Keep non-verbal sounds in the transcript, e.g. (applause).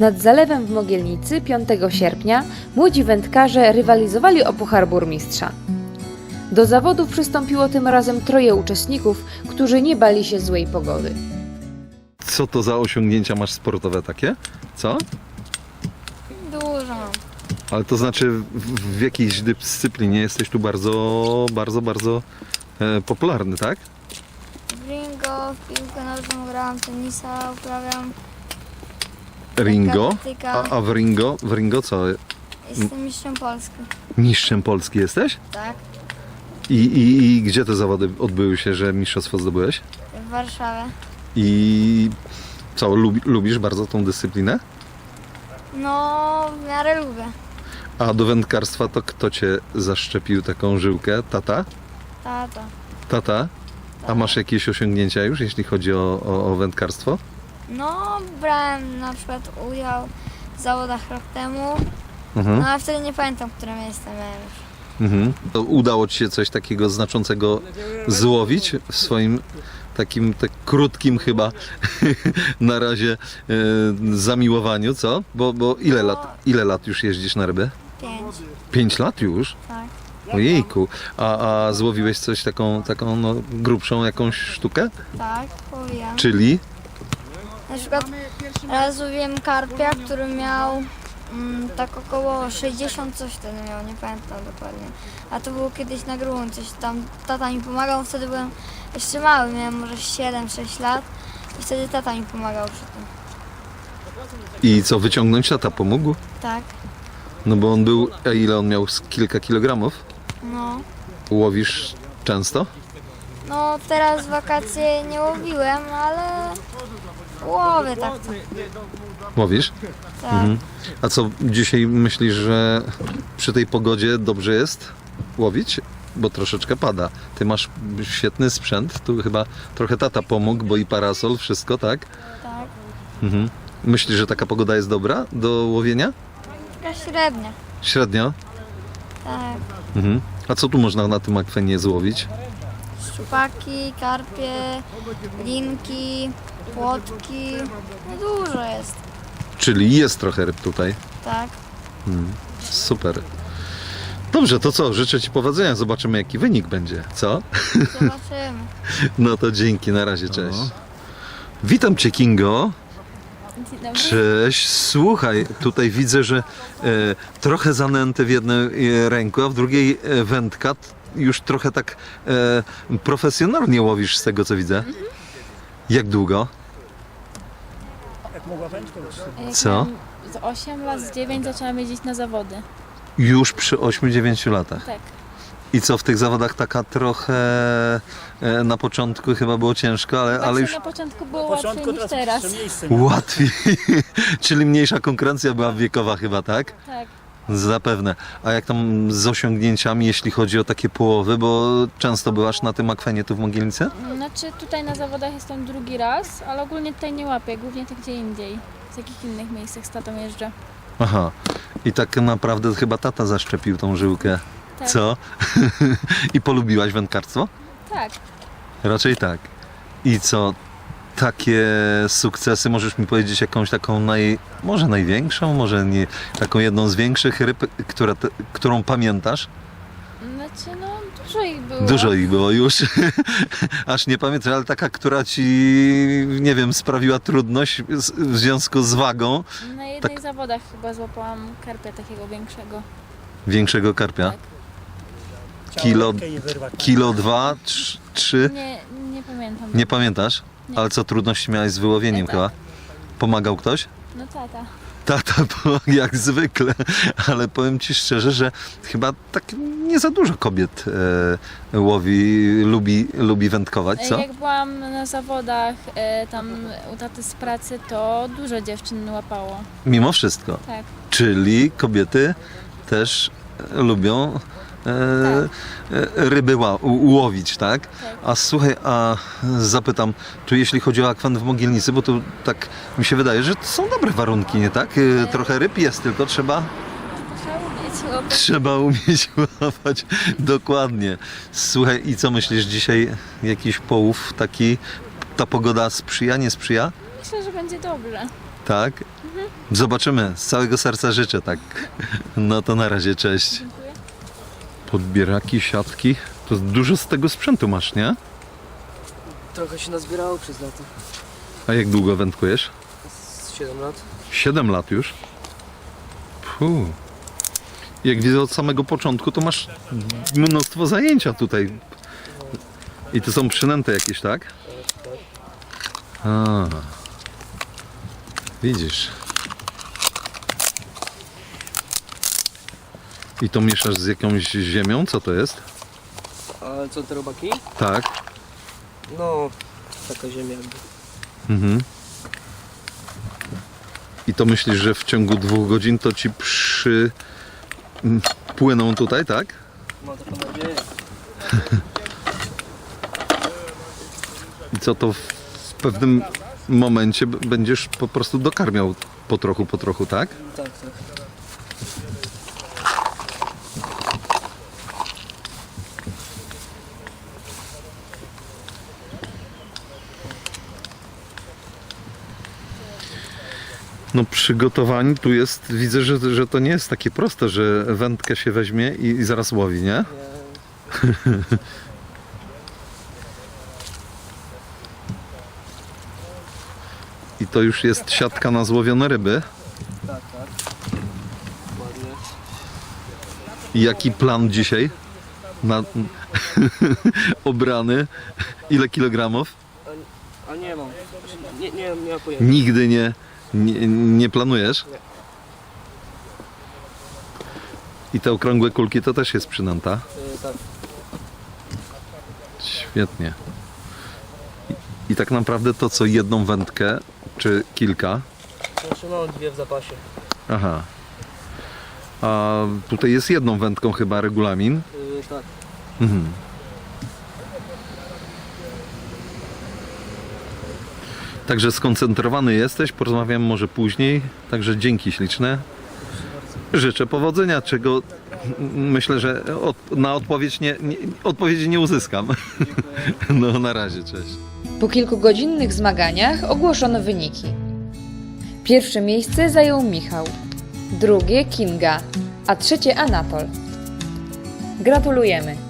Nad zalewem w Mogielnicy 5 sierpnia młodzi wędkarze rywalizowali o puchar burmistrza. Do zawodów przystąpiło tym razem troje uczestników, którzy nie bali się złej pogody. Co to za osiągnięcia masz sportowe takie? Co? Dużo. Ale to znaczy w, w jakiejś dyscyplinie jesteś tu bardzo, bardzo, bardzo e, popularny, tak? W Ringo, w piłkę nożną grałam, tenisa uprawiam. Ringo? A, a w Ringo? W Ringo co? Jestem mistrzem Polski. Mistrzem Polski jesteś? Tak, I, i, I gdzie te zawody odbyły się, że mistrzostwo zdobyłeś? w Warszawie. I co, lubi, lubisz bardzo tą dyscyplinę? No, w miarę lubię. A do wędkarstwa to kto cię zaszczepił taką żyłkę? Tata? Tato. Tata? A masz jakieś osiągnięcia już, jeśli chodzi o, o, o wędkarstwo? No, brałem na przykład udział w zawodach rok temu, Mhm. no ale wtedy nie pamiętam, które miejsce miałem już. Mhm. To udało Ci się coś takiego znaczącego złowić w swoim takim tak krótkim chyba (laughs) na razie e, zamiłowaniu, co? Bo, bo ile, lat, ile lat już jeździsz na ryby? Pięć, Pięć lat już? tak. Ojejku. A, a złowiłeś coś taką, taką no, grubszą jakąś sztukę? Tak, powijam. Czyli? Na przykład raz złowiłem karpia, który miał mm, tak około 60 coś wtedy miał, nie pamiętam dokładnie. A to było kiedyś na gruncie, tam tata mi pomagał, wtedy byłem jeszcze mały, miałem może 7-6 lat i wtedy tata mi pomagał przy tym. I co, wyciągnąć tata pomógł? Tak, No bo on był, a ile on miał? Z kilka kilogramów? no. Łowisz często? No teraz w wakacje nie łowiłem, ale łowię tak. Łowisz? Tak. Mhm. A co dzisiaj myślisz, że przy tej pogodzie dobrze jest łowić? Bo troszeczkę pada. Ty masz świetny sprzęt. Tu chyba trochę tata pomógł, bo i parasol, wszystko, tak? tak. Mhm. Myślisz, że taka pogoda jest dobra do łowienia? Taka średnia. Średnio. Tak. Mhm. A co tu można na tym akwenie złowić? Szczupaki, karpie, linki, płotki. No dużo jest. Czyli jest trochę ryb tutaj. Tak. Super. Dobrze, to co? Życzę Ci powodzenia. Zobaczymy, jaki wynik będzie. Co? Zobaczymy. (laughs) No to dzięki, na razie, cześć. Witam Cię, Kingo. Cześć. Słuchaj, tutaj widzę, że e, trochę zanęty w jednej e, ręku, a w drugiej e, wędka. Już trochę tak e, profesjonalnie łowisz z tego, co widzę. Jak długo? Jak Co? miałam Z 8 lat, z 9 zaczęłam jeździć na zawody. Już przy 8-9 latach. Tak. I co w tych zawodach taka trochę e, na początku chyba było ciężko, ale, ale Ale już na początku było Na łatwiej początku niż teraz, miejsce łatwiej. (laughs) Czyli mniejsza konkurencja była wiekowa chyba, tak? Tak. Zapewne. A jak tam z osiągnięciami, jeśli chodzi o takie połowy, bo często byłaś na tym akwenie tu w Mogielnicy? Znaczy tutaj na zawodach jestem drugi raz, ale ogólnie tutaj nie łapię, głównie tak gdzie indziej. W jakich innych miejscach z tatą jeżdżę. Aha. I tak naprawdę chyba tata zaszczepił tą żyłkę. Tak. Co? (laughs) I polubiłaś wędkarstwo? Tak. Raczej tak. I co? Takie sukcesy, możesz mi powiedzieć jakąś taką naj, może największą, może nie, taką jedną z większych ryb, która te, którą pamiętasz? Znaczy no dużo ich było. Dużo ich było już. (laughs) Aż nie pamiętam, ale taka, która ci, nie wiem, sprawiła trudność w związku z wagą Na jednej Tak. zawodach chyba złapałam karpia takiego większego. większego karpia. Tak. Kilo-. Kilo, dwa, trz- trzy. Nie, nie pamiętam. Nie pamiętasz? Ale co, trudności miałeś z wyłowieniem Nie, tak. chyba? Pomagał ktoś? No tata. Tata, (laughs) bo jak zwykle, ale powiem Ci szczerze, że chyba tak nie za dużo kobiet e, łowi, lubi, lubi wędkować, co? Jak byłam na zawodach e, tam u taty z pracy, to dużo dziewczyn łapało. Mimo wszystko. Tak. Czyli kobiety też lubią ryby ła, u- łowić, tak? A słuchaj, a zapytam, tu jeśli chodzi o akwen w Mogielnicy, bo tu tak mi się wydaje, że to są dobre warunki, nie tak? E, Trochę ryb jest, tylko trzeba Trzeba umieć łapać. Trzeba umieć (laughs) łapać. Dokładnie. Słuchaj, i co myślisz dzisiaj? Jakiś połów taki, ta pogoda sprzyja, nie sprzyja? Myślę, że będzie dobrze. Tak? Zobaczymy. Z całego serca życzę, tak. No to na razie, cześć. Podbieraki, siatki. To dużo z tego sprzętu masz, nie? Trochę się nazbierało przez lata. A jak długo wędkujesz? Z 7 lat. 7 lat już. Puh. Jak widzę od samego początku, to masz mnóstwo zajęcia tutaj. I to są przynęty jakieś, tak? A. Widzisz. I to mieszasz z jakąś ziemią? Co to jest? A co te robaki? Tak. No, taka ziemia jakby. Mhm. I to myślisz, że w ciągu dwóch godzin to ci przy... płyną tutaj, tak? Ma taką nadzieję. I co to w pewnym momencie będziesz po prostu dokarmiał po trochu, po trochu, tak? Tak, tak. No przygotowań tu jest, widzę, że, że to nie jest takie proste, że wędkę się weźmie i, i zaraz łowi, nie? (laughs) I to już jest siatka na złowione ryby. tak, tak. Ładnie. I jaki plan dzisiaj? Na... (laughs) Obrany? Ile kilogramów? A nie mam. Nie, nie, nie mam pojęcia. Nigdy nie, nie, nie planujesz? Nie. I te okrągłe kulki to też jest przynęta. Y, tak. Świetnie. I, I tak naprawdę to co jedną wędkę, czy kilka? Znaczy mam dwie w zapasie. Aha. A tutaj jest jedną wędką chyba regulamin. Y, tak. Mhm. Także skoncentrowany jesteś, porozmawiamy może później. Także dzięki śliczne. Życzę powodzenia, czego myślę, że od, na odpowiedź nie, nie, odpowiedzi nie uzyskam. (laughs) No na razie, cześć. Po kilkugodzinnych zmaganiach ogłoszono wyniki. Pierwsze miejsce zajął Michał, drugie Kinga, a trzecie Anatol. Gratulujemy!